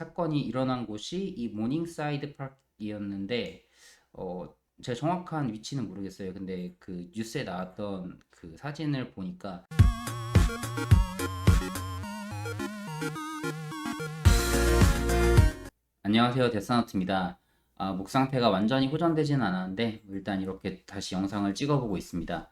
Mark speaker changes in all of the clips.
Speaker 1: 사건이 일어난 곳이 이 모닝사이드 파크이었는데 어 제가 정확한 위치는 모르겠어요. 근데 그 뉴스에 나왔던 그 사진을 보니까 안녕하세요. 데스노트입니다. 아, 목 상태가 완전히 호전되지는 않았는데 일단 이렇게 다시 영상을 찍어보고 있습니다.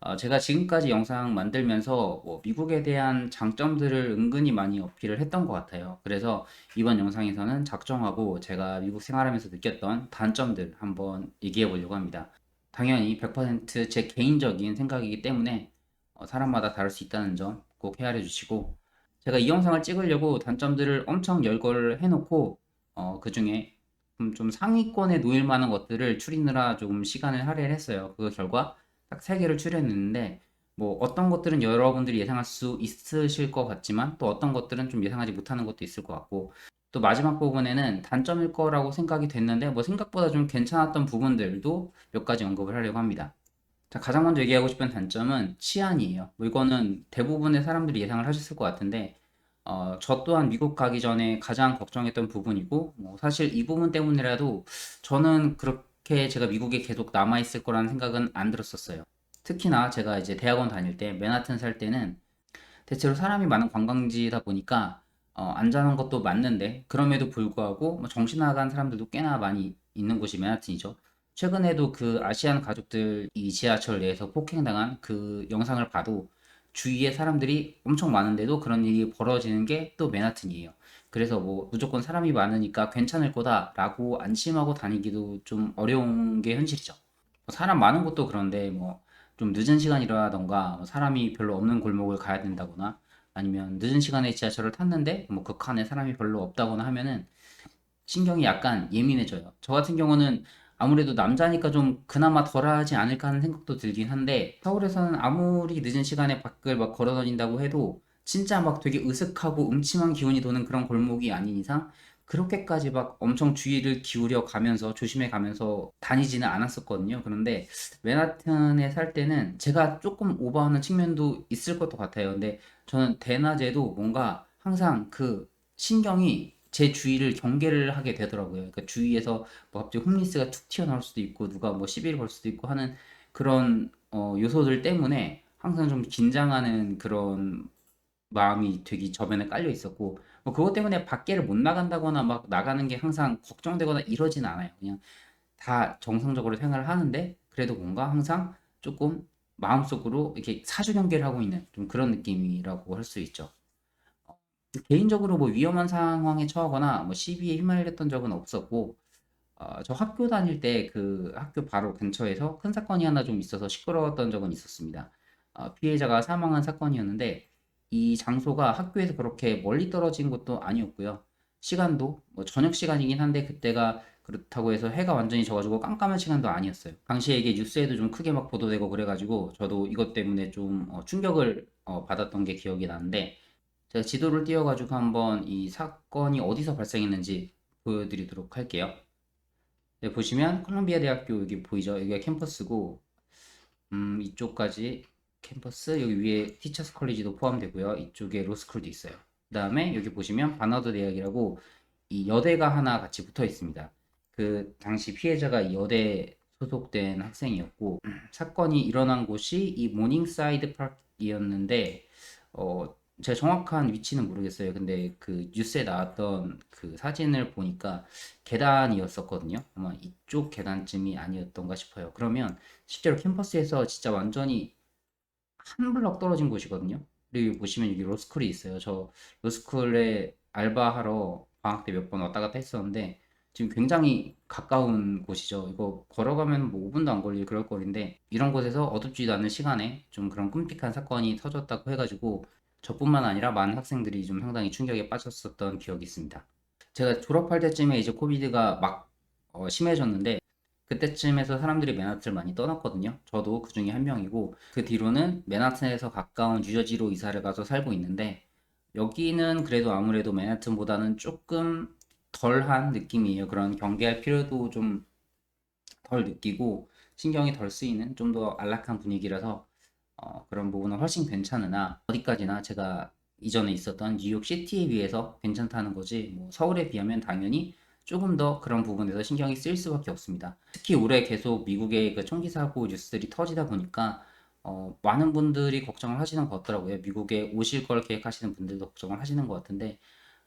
Speaker 1: 어, 제가 지금까지 영상 만들면서 뭐 미국에 대한 장점들을 은근히 많이 어필을 했던 것 같아요. 그래서 이번 영상에서는 작정하고 제가 미국 생활하면서 느꼈던 단점들 한번 얘기해 보려고 합니다. 당연히 100%제 개인적인 생각이기 때문에 어, 사람마다 다를 수 있다는 점 꼭 헤아려 주시고 제가 이 영상을 찍으려고 단점들을 엄청 열거를 해놓고 어, 그 중에 좀, 좀 상위권에 놓일 만한 것들을 추리느라 조금 시간을 할애를 했어요. 그 결과 딱 세 개를 추렸는데 뭐 어떤 것들은 여러분들이 예상할 수 있으실 것 같지만 또 어떤 것들은 좀 예상하지 못하는 것도 있을 것 같고 또 마지막 부분에는 단점일 거라고 생각이 됐는데 뭐 생각보다 좀 괜찮았던 부분들도 몇 가지 언급을 하려고 합니다. 자, 가장 먼저 얘기하고 싶은 단점은 치안이에요. 뭐 이거는 대부분의 사람들이 예상을 하셨을 것 같은데 어, 저 또한 미국 가기 전에 가장 걱정했던 부분이고, 뭐 사실 이 부분 때문이라도 저는 그렇게 제가 미국에 계속 남아있을 거라는 생각은 안 들었었어요. 특히나 제가 이제 대학원 다닐 때, 맨하튼 살 때는 대체로 사람이 많은 관광지다 보니까 어, 안전한 것도 맞는데, 그럼에도 불구하고 뭐 정신 나간 사람들도 꽤나 많이 있는 곳이 맨하튼이죠. 최근에도 그 아시안 가족들 이 지하철 내에서 폭행당한 그 영상을 봐도 주위에 사람들이 엄청 많은데도 그런 일이 벌어지는 게 또 맨하튼이에요. 그래서 뭐 무조건 사람이 많으니까 괜찮을 거다라고 안심하고 다니기도 좀 어려운 게 현실이죠. 뭐 사람 많은 곳도 그런데 뭐 좀 늦은 시간이라던가 뭐 사람이 별로 없는 골목을 가야 된다거나 아니면 늦은 시간에 지하철을 탔는데 뭐 그 칸에 사람이 별로 없다거나 하면은 신경이 약간 예민해져요. 저 같은 경우는 아무래도 남자니까 좀 그나마 덜하지 않을까 하는 생각도 들긴 한데 서울에서는 아무리 늦은 시간에 밖을 막 걸어 다닌다고 해도 진짜 막 되게 으슥하고 음침한 기운이 도는 그런 골목이 아닌 이상 그렇게까지 막 엄청 주의를 기울여 가면서 조심해 가면서 다니지는 않았었거든요. 그런데 맨하튼에 살 때는 제가 조금 오버하는 측면도 있을 것도 같아요. 근데 저는 대낮에도 뭔가 항상 그 신경이 제 주위를 경계를 하게 되더라고요. 그러니까 주위에서 뭐 갑자기 홈리스가 툭 튀어나올 수도 있고 누가 뭐 시비를 걸 수도 있고 하는 그런 어, 요소들 때문에 항상 좀 긴장하는 그런 마음이 되게 저변에 깔려 있었고 뭐 그것 때문에 밖에를 못 나간다거나 막 나가는 게 항상 걱정되거나 이러진 않아요. 그냥 다 정상적으로 생활을 하는데 그래도 뭔가 항상 조금 마음속으로 이렇게 사주 경계를 하고 있는 좀 그런 느낌이라고 할 수 있죠. 개인적으로 뭐 위험한 상황에 처하거나 뭐 시비에 휘말렸던 적은 없었고 어, 저 학교 다닐 때 그 학교 바로 근처에서 큰 사건이 하나 좀 있어서 시끄러웠던 적은 있었습니다. 어, 피해자가 사망한 사건이었는데 이 장소가 학교에서 그렇게 멀리 떨어진 것도 아니었고요. 시간도 뭐 저녁 시간이긴 한데 그때가 그렇다고 해서 해가 완전히 져가지고 깜깜한 시간도 아니었어요. 당시에 이게 뉴스에도 좀 크게 막 보도되고 그래가지고 저도 이것 때문에 좀 어, 충격을 어, 받았던 게 기억이 나는데 제가 지도를 띄워가지고 한번 이 사건이 어디서 발생했는지 보여드리도록 할게요. 네, 보시면 콜롬비아 대학교 여기 보이죠? 여기가 캠퍼스고 음, 이쪽까지 캠퍼스 여기 위에 티처스 컬리지도 포함되고요. 이쪽에 로스쿨도 있어요. 그 다음에 여기 보시면 바나드 대학이라고 이 여대가 하나 같이 붙어 있습니다. 그 당시 피해자가 이 여대 소속된 학생이었고 사건이 일어난 곳이 이 모닝사이드 파크이었는데 어, 제가 정확한 위치는 모르겠어요. 근데 그 뉴스에 나왔던 그 사진을 보니까 계단이었었거든요. 아마 이쪽 계단쯤이 아니었던가 싶어요. 그러면 실제로 캠퍼스에서 진짜 완전히 한 블럭 떨어진 곳이거든요. 그리고 보시면 여기 로스쿨이 있어요. 저 로스쿨에 알바하러 방학 때 몇 번 왔다 갔다 했었는데 지금 굉장히 가까운 곳이죠. 이거 걸어가면 뭐 5분도 안 걸릴 그럴 거리인데 이런 곳에서 어둡지도 않은 시간에 좀 그런 끔찍한 사건이 터졌다고 해가지고 저뿐만 아니라 많은 학생들이 좀 상당히 충격에 빠졌었던 기억이 있습니다. 제가 졸업할 때쯤에 이제 코비드가 막 어, 심해졌는데 그때쯤에서 사람들이 맨하튼을 많이 떠났거든요. 저도 그 중에 한 명이고 그 뒤로는 맨하튼에서 가까운 뉴저지로 이사를 가서 살고 있는데 여기는 그래도 아무래도 맨하튼보다는 조금 덜한 느낌이에요. 그런 경계할 필요도 좀 덜 느끼고 신경이 덜 쓰이는 좀 더 안락한 분위기라서 어, 그런 부분은 훨씬 괜찮으나 어디까지나 제가 이전에 있었던 뉴욕 시티에 비해서 괜찮다는 거지 뭐 서울에 비하면 당연히 조금 더 그런 부분에서 신경이 쓰일 수밖에 없습니다. 특히 올해 계속 미국의 그 총기 사고 뉴스들이 터지다 보니까 어, 많은 분들이 걱정을 하시는 것 같더라고요. 미국에 오실 걸 계획하시는 분들도 걱정을 하시는 것 같은데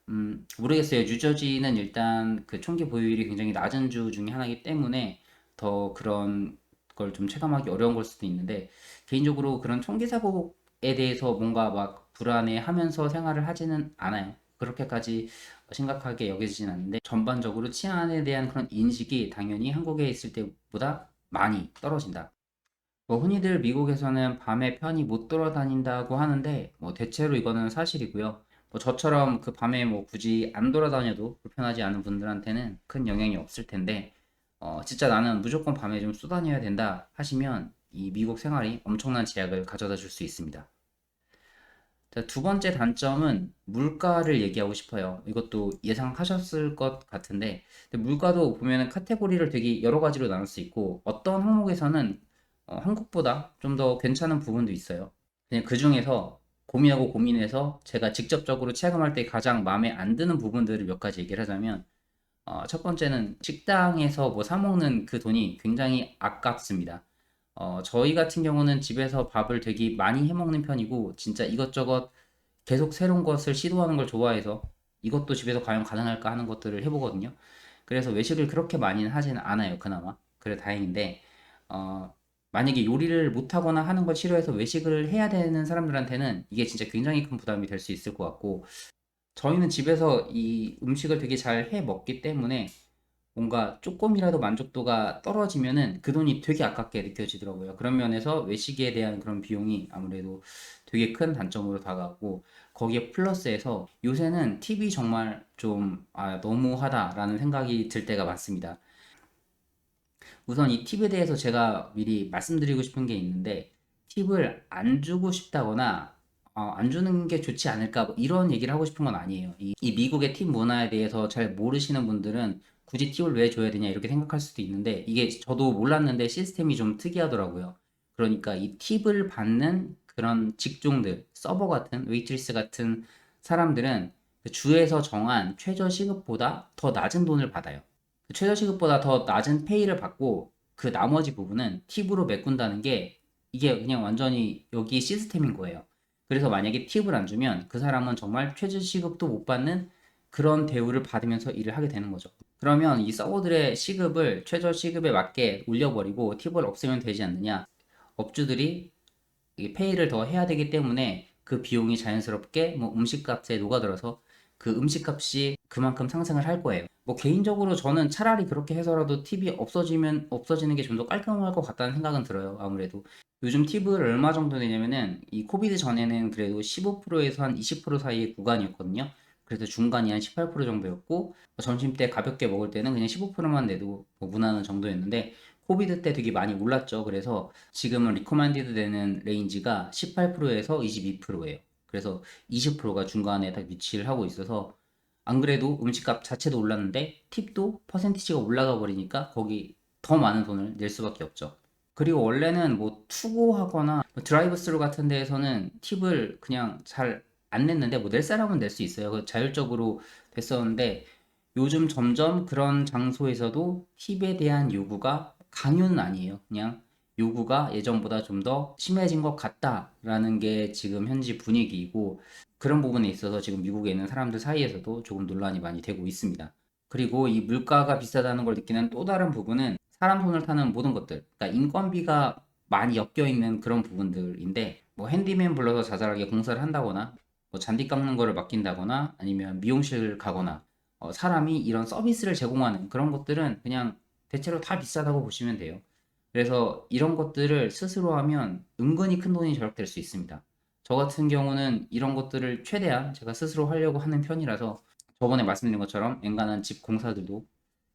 Speaker 1: 음, 모르겠어요. 뉴저지는 일단 그 총기 보유율이 굉장히 낮은 주 중에 하나이기 때문에 더 그런 걸 좀 체감하기 어려운 걸 수도 있는데 개인적으로 그런 총기 사고에 대해서 뭔가 막 불안해하면서 생활을 하지는 않아요. 그렇게까지 심각하게 여겨지진 않는데 전반적으로 치안에 대한 그런 인식이 당연히 한국에 있을 때보다 많이 떨어진다. 뭐 흔히들 미국에서는 밤에 편히 못 돌아다닌다고 하는데 뭐 대체로 이거는 사실이고요. 뭐 저처럼 그 밤에 뭐 굳이 안 돌아다녀도 불편하지 않은 분들한테는 큰 영향이 없을 텐데 어 진짜 나는 무조건 밤에 좀 쏘다녀야 된다 하시면 이 미국 생활이 엄청난 제약을 가져다 줄 수 있습니다. 자, 두 번째 단점은 물가를 얘기하고 싶어요. 이것도 예상하셨을 것 같은데, 물가도 보면은 카테고리를 되게 여러 가지로 나눌 수 있고, 어떤 항목에서는 어, 한국보다 좀 더 괜찮은 부분도 있어요. 그냥 그 중에서 고민하고 고민해서 제가 직접적으로 체감할 때 가장 마음에 안 드는 부분들을 몇 가지 얘기를 하자면, 어, 첫 번째는 식당에서 뭐 사 먹는 그 돈이 굉장히 아깝습니다. 어, 저희 같은 경우는 집에서 밥을 되게 많이 해 먹는 편이고, 진짜 이것저것 계속 새로운 것을 시도하는 걸 좋아해서 이것도 집에서 과연 가능할까 하는 것들을 해보거든요. 그래서 외식을 그렇게 많이는 하지는 않아요, 그나마. 그래 다행인데, 어, 만약에 요리를 못하거나 하는 걸 싫어해서 외식을 해야 되는 사람들한테는 이게 진짜 굉장히 큰 부담이 될 수 있을 것 같고, 저희는 집에서 이 음식을 되게 잘 해 먹기 때문에 뭔가 조금이라도 만족도가 떨어지면은 그 돈이 되게 아깝게 느껴지더라고요. 그런 면에서 외식에 대한 그런 비용이 아무래도 되게 큰 단점으로 다가오고 거기에 플러스해서 요새는 팁이 정말 좀 아, 너무하다라는 생각이 들 때가 많습니다. 우선 이 팁에 대해서 제가 미리 말씀드리고 싶은 게 있는데 팁을 안 주고 싶다거나 어, 안 주는 게 좋지 않을까 뭐 이런 얘기를 하고 싶은 건 아니에요. 이, 이 미국의 팁 문화에 대해서 잘 모르시는 분들은 굳이 팁을 왜 줘야 되냐 이렇게 생각할 수도 있는데 이게 저도 몰랐는데 시스템이 좀 특이하더라고요. 그러니까 이 팁을 받는 그런 직종들, 서버 같은 웨이트리스 같은 사람들은 그 주에서 정한 최저 시급보다 더 낮은 돈을 받아요. 그 최저 시급보다 더 낮은 페이를 받고 그 나머지 부분은 팁으로 메꾼다는 게 이게 그냥 완전히 여기 시스템인 거예요. 그래서 만약에 팁을 안 주면 그 사람은 정말 최저 시급도 못 받는 그런 대우를 받으면서 일을 하게 되는 거죠. 그러면 이 서버들의 시급을 최저 시급에 맞게 올려버리고 팁을 없애면 되지 않느냐? 업주들이 이 페이를 더 해야 되기 때문에 그 비용이 자연스럽게 뭐 음식값에 녹아들어서 그 음식값이 그만큼 상승을 할 거예요. 뭐 개인적으로 저는 차라리 그렇게 해서라도 팁이 없어지면 없어지는 게 좀 더 깔끔할 것 같다는 생각은 들어요. 아무래도 요즘 팁을 얼마 정도 내냐면은 이 코비드 전에는 그래도 15%에서 한 20% 사이의 구간이었거든요. 그래서 중간이 한 18% 정도였고 뭐 점심 때 가볍게 먹을 때는 그냥 15%만 내도 뭐 무난한 정도였는데 코비드 때 되게 많이 올랐죠. 그래서 지금은 리코만디드 되는 레인지가 18%에서 22%예요. 그래서 20%가 중간에 딱 위치를 하고 있어서 안 그래도 음식값 자체도 올랐는데 팁도 퍼센티지가 올라가 버리니까 거기 더 많은 돈을 낼 수밖에 없죠. 그리고 원래는 뭐 투고하거나 뭐 드라이브 스루 같은 데에서는 팁을 그냥 잘 안 냈는데 뭐 낼 사람은 낼 수 있어요. 그 자율적으로 됐었는데 요즘 점점 그런 장소에서도 팁에 대한 요구가 강요는 아니에요. 그냥 요구가 예전보다 좀 더 심해진 것 같다라는 게 지금 현지 분위기이고 그런 부분에 있어서 지금 미국에 있는 사람들 사이에서도 조금 논란이 많이 되고 있습니다. 그리고 이 물가가 비싸다는 걸 느끼는 또 다른 부분은 사람 손을 타는 모든 것들, 그러니까 인건비가 많이 엮여 있는 그런 부분들인데 뭐 핸디맨 불러서 자잘하게 공사를 한다거나 뭐 잔디 깎는 거를 맡긴다거나 아니면 미용실 가거나 어, 사람이 이런 서비스를 제공하는 그런 것들은 그냥 대체로 다 비싸다고 보시면 돼요. 그래서 이런 것들을 스스로 하면 은근히 큰 돈이 절약될 수 있습니다. 저 같은 경우는 이런 것들을 최대한 제가 스스로 하려고 하는 편이라서 저번에 말씀드린 것처럼 엔간한 집 공사들도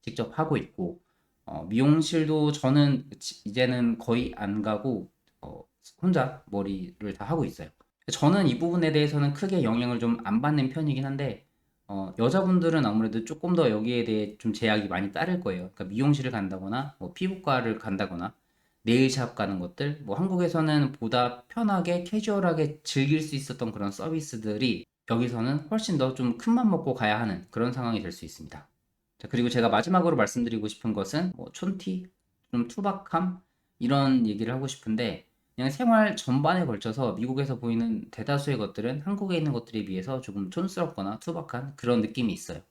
Speaker 1: 직접 하고 있고 어, 미용실도 저는 지- 이제는 거의 안 가고 어, 혼자 머리를 다 하고 있어요. 저는 이 부분에 대해서는 크게 영향을 좀 안 받는 편이긴 한데 어, 여자분들은 아무래도 조금 더 여기에 대해 좀 제약이 많이 따를 거예요. 그러니까 미용실을 간다거나 뭐 피부과를 간다거나 네일샵 가는 것들, 뭐 한국에서는 보다 편하게 캐주얼하게 즐길 수 있었던 그런 서비스들이 여기서는 훨씬 더 좀 큰 맘 먹고 가야 하는 그런 상황이 될 수 있습니다. 자, 그리고 제가 마지막으로 말씀드리고 싶은 것은 뭐 촌티, 좀 투박함 이런 얘기를 하고 싶은데 그냥 생활 전반에 걸쳐서 미국에서 보이는 대다수의 것들은 한국에 있는 것들에 비해서 조금 촌스럽거나 투박한 그런 느낌이 있어요.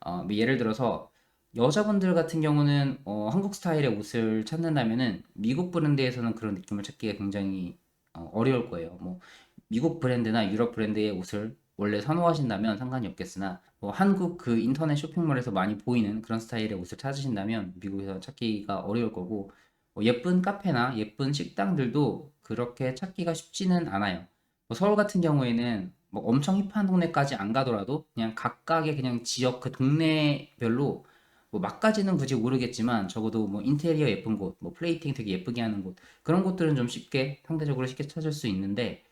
Speaker 1: 어, 뭐 예를 들어서 여자분들 같은 경우는 어, 한국 스타일의 옷을 찾는다면은 미국 브랜드에서는 그런 느낌을 찾기가 굉장히 어, 어려울 거예요. 뭐 미국 브랜드나 유럽 브랜드의 옷을 원래 선호하신다면 상관이 없겠으나 뭐 한국 그 인터넷 쇼핑몰에서 많이 보이는 그런 스타일의 옷을 찾으신다면 미국에서 찾기가 어려울 거고 뭐 예쁜 카페나 예쁜 식당들도 그렇게 찾기가 쉽지는 않아요. 뭐 서울 같은 경우에는 뭐 엄청 힙한 동네까지 안 가더라도 그냥 각각의 그냥 지역 그 동네별로 뭐 막까지는 굳이 모르겠지만 적어도 뭐 인테리어 예쁜 곳, 뭐 플레이팅 되게 예쁘게 하는 곳 그런 곳들은 좀 쉽게 상대적으로 쉽게 찾을 수 있는데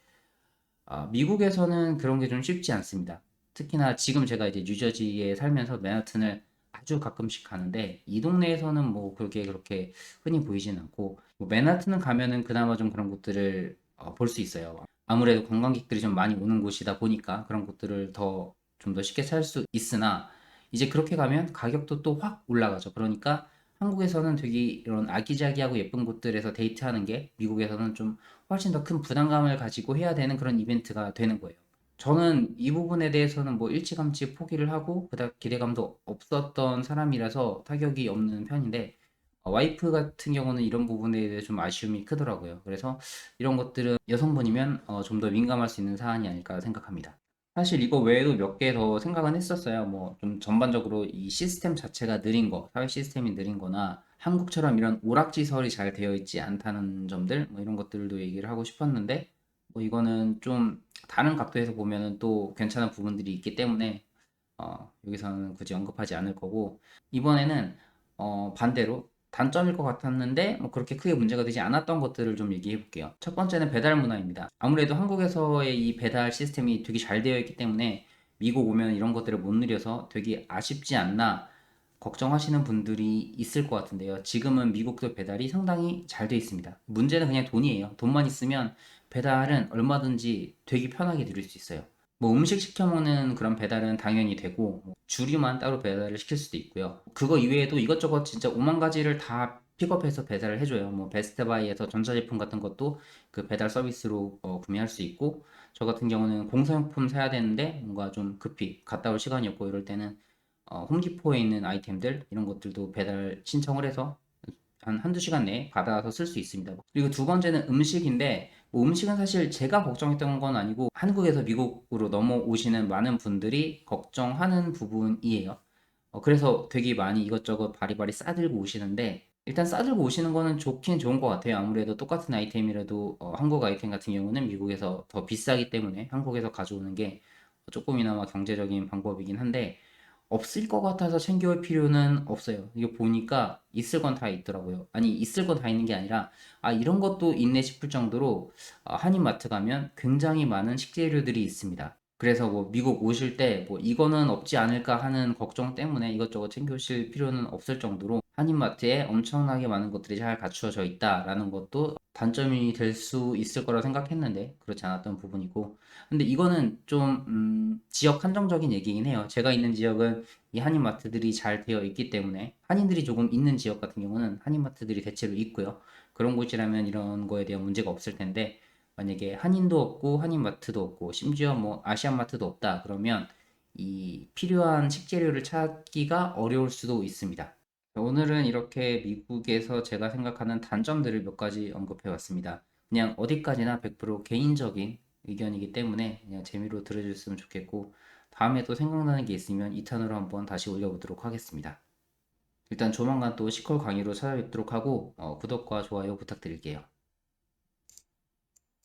Speaker 1: 아, 미국에서는 그런 게 좀 쉽지 않습니다. 특히나 지금 제가 이제 뉴저지에 살면서 맨하튼을 아주 가끔씩 가는데 이 동네에서는 뭐 그렇게 그렇게 흔히 보이진 않고 뭐 맨하튼은 가면은 그나마 좀 그런 곳들을 어, 볼 수 있어요. 아무래도 관광객들이 좀 많이 오는 곳이다 보니까 그런 곳들을 더 좀 더 쉽게 찾을 수 있으나 이제 그렇게 가면 가격도 또 확 올라가죠. 그러니까 한국에서는 되게 이런 아기자기하고 예쁜 곳들에서 데이트하는 게 미국에서는 좀 훨씬 더 큰 부담감을 가지고 해야 되는 그런 이벤트가 되는 거예요. 저는 이 부분에 대해서는 뭐 일찌감치 포기를 하고 그닥 기대감도 없었던 사람이라서 타격이 없는 편인데 어, 와이프 같은 경우는 이런 부분에 대해 좀 아쉬움이 크더라고요. 그래서 이런 것들은 여성분이면 어, 좀 더 민감할 수 있는 사안이 아닐까 생각합니다. 사실 이거 외에도 몇 개 더 생각은 했었어요. 뭐 좀 전반적으로 이 시스템 자체가 느린 거, 사회 시스템이 느린 거나 한국처럼 이런 오락지설이 잘 되어 있지 않다는 점들, 뭐 이런 것들도 얘기를 하고 싶었는데, 뭐 이거는 좀 다른 각도에서 보면은 또 괜찮은 부분들이 있기 때문에, 어, 여기서는 굳이 언급하지 않을 거고, 이번에는, 어, 반대로 단점일 것 같았는데 뭐 그렇게 크게 문제가 되지 않았던 것들을 좀 얘기해 볼게요. 첫 번째는 배달 문화입니다. 아무래도 한국에서의 이 배달 시스템이 되게 잘 되어 있기 때문에 미국 오면 이런 것들을 못 누려서 되게 아쉽지 않나 걱정하시는 분들이 있을 것 같은데요. 지금은 미국도 배달이 상당히 잘 되어 있습니다. 문제는 그냥 돈이에요. 돈만 있으면 배달은 얼마든지 되게 편하게 누릴 수 있어요. 뭐 음식 시켜 먹는 그런 배달은 당연히 되고 뭐 주류만 따로 배달을 시킬 수도 있고요. 그거 이외에도 이것저것 진짜 오만 가지를 다 픽업해서 배달을 해줘요. 뭐 베스트바이에서 전자제품 같은 것도 그 배달 서비스로 어, 구매할 수 있고 저 같은 경우는 공사용품 사야 되는데 뭔가 좀 급히 갔다 올 시간이 없고 이럴 때는 어, 홈디포에 있는 아이템들 이런 것들도 배달 신청을 해서 한 한두 시간 내에 받아서 쓸 수 있습니다. 그리고 두 번째는 음식인데 뭐 음식은 사실 제가 걱정했던 건 아니고 한국에서 미국으로 넘어오시는 많은 분들이 걱정하는 부분이에요. 어, 그래서 되게 많이 이것저것 바리바리 싸들고 오시는데 일단 싸들고 오시는 거는 좋긴 좋은 것 같아요. 아무래도 똑같은 아이템이라도 어, 한국 아이템 같은 경우는 미국에서 더 비싸기 때문에 한국에서 가져오는 게 조금이나마 경제적인 방법이긴 한데 없을 것 같아서 챙겨올 필요는 없어요. 이거 보니까 있을 건 다 있더라고요. 아니, 있을 건 다 있는 게 아니라, 아, 이런 것도 있네 싶을 정도로 아, 한인마트 가면 굉장히 많은 식재료들이 있습니다. 그래서 뭐 미국 오실 때 뭐 이거는 없지 않을까 하는 걱정 때문에 이것저것 챙겨오실 필요는 없을 정도로 한인마트에 엄청나게 많은 것들이 잘 갖추어져 있다라는 것도 단점이 될 수 있을 거라 생각했는데 그렇지 않았던 부분이고 근데 이거는 좀 음, 지역 한정적인 얘기긴 해요. 제가 있는 지역은 이 한인마트들이 잘 되어 있기 때문에 한인들이 조금 있는 지역 같은 경우는 한인마트들이 대체로 있고요. 그런 곳이라면 이런 거에 대한 문제가 없을 텐데 만약에 한인도 없고 한인마트도 없고 심지어 뭐 아시안마트도 없다 그러면 이 필요한 식재료를 찾기가 어려울 수도 있습니다. 오늘은 이렇게 미국에서 제가 생각하는 단점들을 몇 가지 언급해 왔습니다. 그냥 어디까지나 100% 개인적인 의견이기 때문에 그냥 재미로 들어주셨으면 좋겠고 다음에 또 생각나는 게 있으면 2탄으로 한번 다시 올려보도록 하겠습니다. 일단 조만간 또 시컬 강의로 찾아뵙도록 하고 어, 구독과 좋아요 부탁드릴게요.